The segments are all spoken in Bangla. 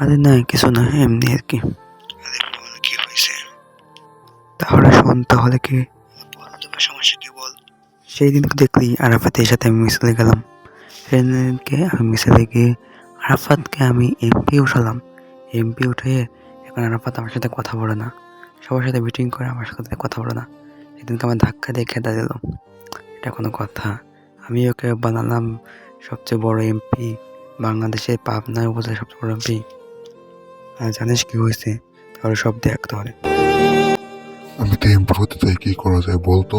আরে না, কিছু না, এমনি আর কি। কি হয়েছে তাহলে শোন, তাহলে কি? সমস্যা কি বল সেই দিনকে দেখলি আরাফাতের সাথে আমি মিছিলে গেলাম। সেই দিনকে আমি মিছিলে গিয়ে আরাফাতকে আমি এমপি উঠালাম। এমপি উঠে এখন আরাফাত আমার সাথে কথা বলে না। সবার সাথে মিটিং করে আমার সাথে কথা বলে না। সেদিনকে আমার ধাক্কা দিয়ে খেদা দিল এটা কোনো কথা। আমি ওকে বানালাম সবচেয়ে বড় এমপি বাংলাদেশের পাবনা উপজেলার সবচেয়ে বড় এমপি আর জানিস কি হয়েছে? তাহলে সব দেখ তাহলে। আমি তো এমপি হতে চাই কি করা যায় বলতো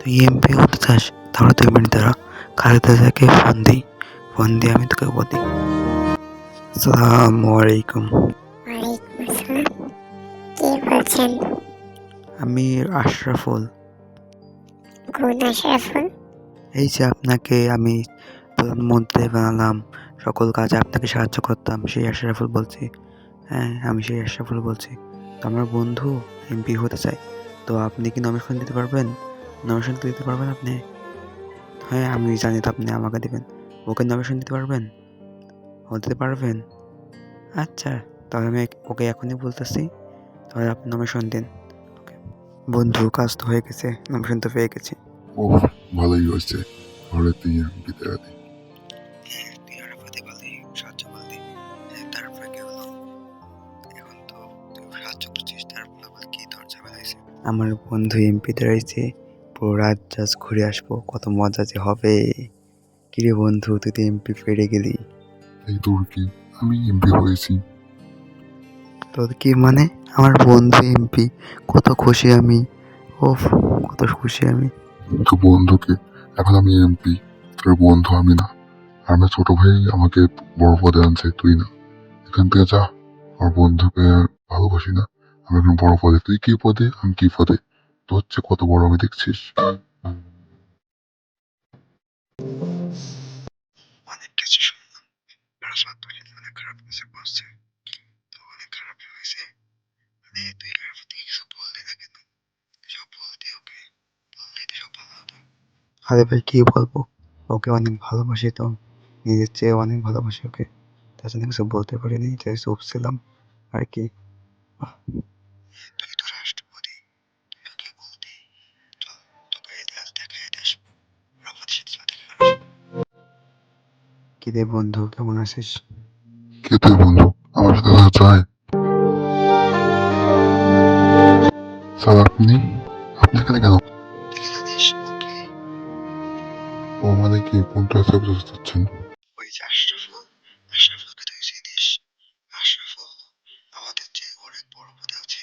তুই এমপি হতে চাস? তাহলে তুই মিনিট দাঁড়া। খালেদা জিয়াকে ফোন দিই ফোন দিয়ে আমি তোকে বলি। আসসালামু আলাইকুম। ওয়ালাইকুম কে বলছেন? আমি আশরাফুল। কোন আশরাফুল? এই যে আপনাকে আমি প্রধানমন্ত্রী বানালাম সকল কাজে আপনাকে সাহায্য করতাম সেই আশরাফুল বলছি। হ্যাঁ আমি সেই আশরাফুল বলছি। তো আমার বন্ধু এমপি হতে চাই তো আপনি কি নমিনেশন দিতে পারবেন? নমিনেশন দিতে পারবেন আপনি? হ্যাঁ আমি জানি তো আপনি আমাকে দেবেন। ওকে নমিনেশন দিতে পারবেন? ও দিতে পারবেন? আচ্ছা তাহলে আমি ওকে এখনই বলতেছি। তাহলে আপনি নমিনেশন দিন। ওকে। বন্ধু, কাজ তো হয়ে গেছে। নমিনেশন তো পেয়ে গেছি। ও ভালোই হয়েছে। ঘরে তুই এমপি দেওয়া আমার বন্ধু এমপিতে রয়েছে। পুরো রাত জাস্ট ঘুরে আসব কত মজা যে হবে। কিরে বন্ধু তুই তো এমপি পেরে গেলি। এই তোর কি আমি এমপি হয়েছি। তোর কি মানে? আমার বন্ধু এমপি কত খুশি আমি। ওফ কত খুশি আমি। তো বন্ধুকে এখন আমি এমপি তোর বন্ধু আমি না। আমার ছোট ভাই আমাকে বড় পদে আনছে তুই না। এখান থেকে যা আমার বন্ধুকে ভালোবাসি না। আমি এখন বড় পদে তুই কি পদে? আমি কি পদে? তো হচ্ছে কত বড় আমি দেখছিস? অনেক কিছু শুনলাম। রাজবাদ অনেক খারাপ কিছু বলছে। তো অনেক খারাপ হয়েছে। মানে তুই রাজবাদ কিছু বললি না কেন? কিছু বলতে ওকে? বললে তো সব ভালো হতো আরে ভাই কি বলব? ওকে অনেক ভালোবাসি তো। নিজের চেয়ে অনেক ভালোবাসি ওকে। তার জন্য কিছু বলতে পারিনি তাই চুপ ছিলাম। আর কি? তুই তো রাষ্ট্রপতি তুই ওকে বলতি চল তোকে ইতিহাস দেখাই আসব রাফাতের সাথে সাথে কি রে বন্ধু কেমন আছিস? কে তুই বন্ধু আমার সাথে কথা চায় স্যার আপনি? আপনি এখানে কেন? ও মানে কি কোনটা সাবজেক্ট চাচ্ছেন ওই যে আশরাফুল আশরাফুলকে তুই চিনিস আশরাফুল আমাদের যে অনেক বড় পদে আছে।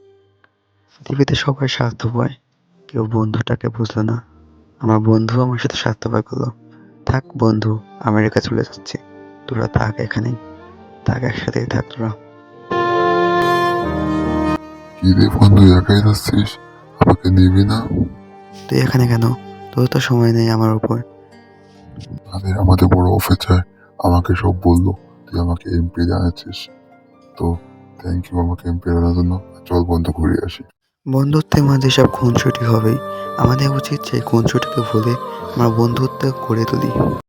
পৃথিবীতে সবাই স্বার্থ পায় কেউ বন্ধুটাকে বুঝলো না। আমার বন্ধু আমার সাথে স্বার্থ পায় করল। থাক বন্ধু আমেরিকা চলে যাচ্ছে। তোরা থাক এখানেই থাক একসাথেই থাক তোরা। কি রে বন্ধু একাই যাচ্ছিস? আমাকে নিবি না? তুই এখানে কেন? তোর তো সময় নেই আমার উপর। আরে আমাদের বড় অফিসার আমাকে সব বলল। তুই আমাকে এমপি জানাচ্ছিস তো থ্যাংক ইউ আমাকে এমপি আনার জন্য। চল বন্ধু ঘুরে আসি। বন্ধুত্বের মাঝে সব খুনসুটি হবেই। আমাদের উচিত সেই খুনসুটিকে ভুলে আমরা বন্ধুত্ব করে তুলি।